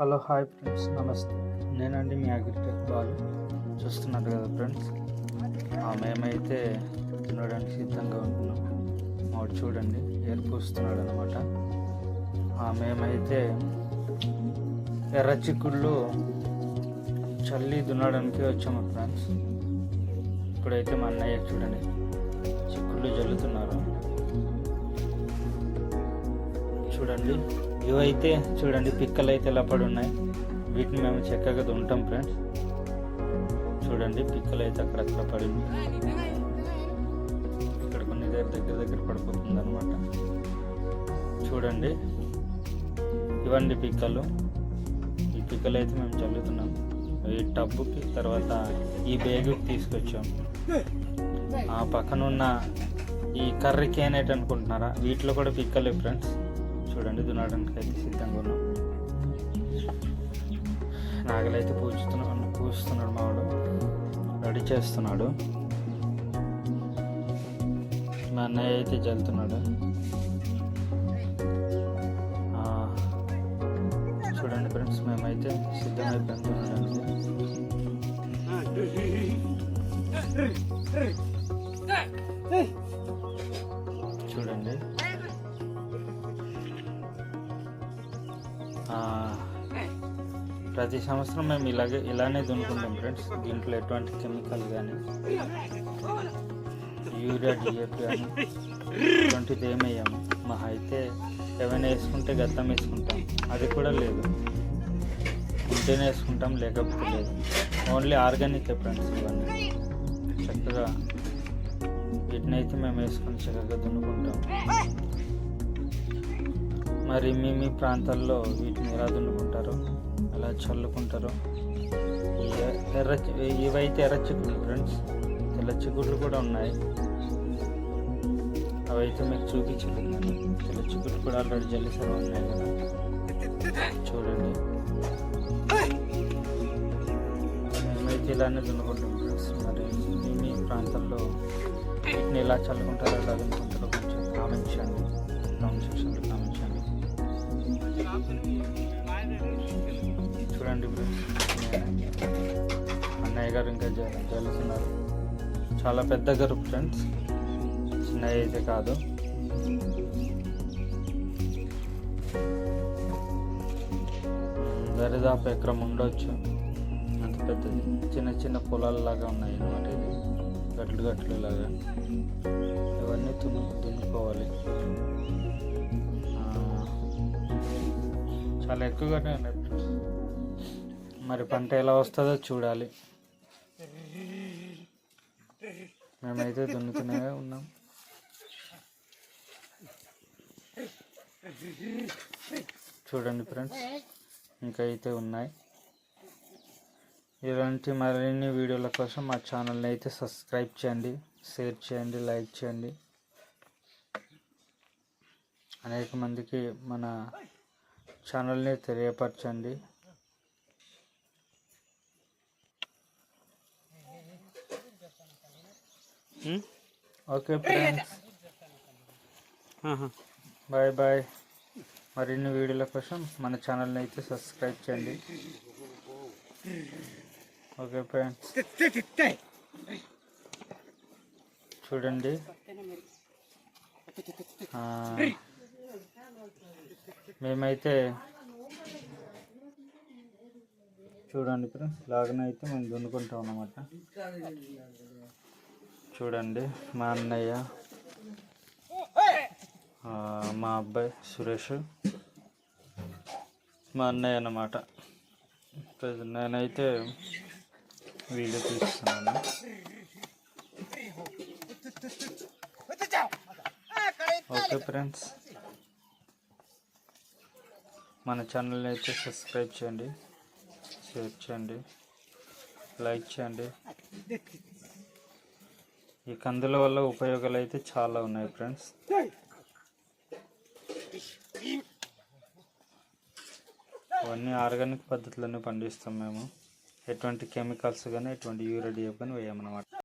Hello hi friends నమస్తే. నేనండి మీ agritech Balu. చూస్తున్నారు కదా ఫ్రెండ్స్? ఆ, మేమైతే తినడానికి సిద్ధంగా ఉంటున్నాం. మాడు చూడండి ఏర్పూస్తున్నాడు అనమాట మేమైతే ఎర్ర చిక్కుళ్ళు చల్లి దున్నడానికి వచ్చాము ఫ్రెండ్స్. ఇప్పుడైతే మా అన్నయ్య చూడండి చిక్కుళ్ళు జల్లుతున్నారు. చూడండి. ఇవైతే చూడండి పిక్కలు అయితే ఎలా పడి ఉన్నాయి వీటిని మేము చక్కగా దుంటాం ఫ్రెండ్స్. చూడండి పిక్కలు అయితే అక్కడక్కడ పడి ఇక్కడ కొన్ని దగ్గర దగ్గర దగ్గర పడిపోతుంది అనమాట చూడండి ఇవ్వండి పిక్కలు. ఈ పిక్కలు అయితే మేము చల్లుతున్నాం. ఈ టబ్బుకి తర్వాత ఈ బేగుకి తీసుకొచ్చాం. ఆ పక్కన ఉన్న ఈ కర్రీ కేనేట్ అనుకుంటున్నారా? వీటిలో కూడా పిక్కలే ఫ్రెండ్స్. చూడండి దున్నడానికి అయితే సిద్ధంగా ఉన్నాం నాగలైతే పూజుతున్నాడు పూస్తున్నాడు మావాడు రెడీ చేస్తున్నాడు మా అన్నయ్య అయితే జల్లుతున్నాడు చూడండి ఫ్రెండ్స్ మేమైతే సిద్ధమైపోయాం దున్నడానికి ప్రతి సంవత్సరం మేము ఇలాగే ఇలానే దున్నుకుంటాం ఫ్రెండ్స్ దీంట్లో ఎటువంటి కెమికల్ కానీ యూరియా డిఏపి కానీ ఇటువంటిది ఏమయ్యాము మా అయితే ఏమైనా వేసుకుంటే గద్దం వేసుకుంటాం. అది కూడా లేదు. ఉంటేనే వేసుకుంటాం లేకపోతే లేదు. ఓన్లీ ఆర్గానిక్ ఫ్రెండ్స్ ఇవన్నీ. చక్కగా వీటిని అయితే మేము వేసుకొని చక్కగా దున్నుకుంటాం. మరి మీ మీ ప్రాంతాల్లో వీటిని ఎలా దున్నుకుంటారో? ఎలా చల్లుకుంటారు. ఎర్ర ఇవైతే ఎర్ర చిక్కుళ్ళు ఫ్రెండ్స్. తెల్ల చిక్కుడులు కూడా ఉన్నాయి. అవైతే మీకు చూపించలేదు నేను. తెల్ల చిక్కుడు కూడా ఆల్రెడీ జల్లిసారు ఉన్నాయి కదా. చూడండి. మేమైతే ఇలానే దున్నుకుంటాం ఫ్రెండ్స్. మరి మీ మీ ప్రాంతాల్లో వీటిని ఎలా చల్లుకుంటారో ఎలా దున్నుకుంటారో కొంచెం కామెంట్ చేయండి. కామెంట్ చూడండి అన్నయ్య గారు ఇంకా జ- చాలా పెద్ద గారు ఫ్రెండ్స్ చిన్న అయితే కాదు. దరిదాపు ఎకరం ఉండొచ్చు. అంత పెద్దది. చిన్న చిన్న పొలాలలాగా ఉన్నాయి అన్నమాట ఇది. గట్లు గట్లు లాగా. ఇవన్నీ దున్ను దున్నుకోవాలి. చాలా ఎక్కువగానే ఉన్నాయి. మరి పంట ఎలా వస్తుందో చూడాలి. మేమైతే దున్నుతూనే ఉన్నాం. చూడండి ఫ్రెండ్స్ ఇంకా అయితే ఉన్నాయి. ఇలాంటి మరిన్ని వీడియోల కోసం మా ఛానల్ని అయితే సబ్స్క్రైబ్ చేయండి షేర్ చేయండి లైక్ చేయండి. అనేక మందికి మన ఛానల్ని తెలియపరచండి. ఓకే ఫ్రెండ్స్ బాయ్ బాయ్ మరిన్ని వీడియోల కోసం మన ఛానల్ని అయితే సబ్స్క్రైబ్ చేయండి. ఓకే ఫ్రెండ్స్ చూడండి. మేమైతే చూడండి ఫ్రెండ్స్ లాగానే అయితే మేము దున్నుకుంటాం అన్నమాట. చూడండి మా అన్నయ్య మా అబ్బాయి సురేష్ మా అన్నయ్య అన్నమాట. నేనైతే వీడియో తీస్తున్నాను. ఓకే ఫ్రెండ్స్ మన ఛానల్ని అయితే సబ్స్క్రైబ్ చేయండి షేర్ చేయండి లైక్ చేయండి. ఈ కందుల వల్ల ఉపయోగాలు అయితే చాలా ఉన్నాయి ఫ్రెండ్స్. అవన్నీ ఆర్గానిక్ పద్ధతిలోనే పండిస్తాం మేము. ఎటువంటి కెమికల్స్ కానీ ఎటువంటి యూరియా డిఎఫ్ కానీ వేయమన్నమాట.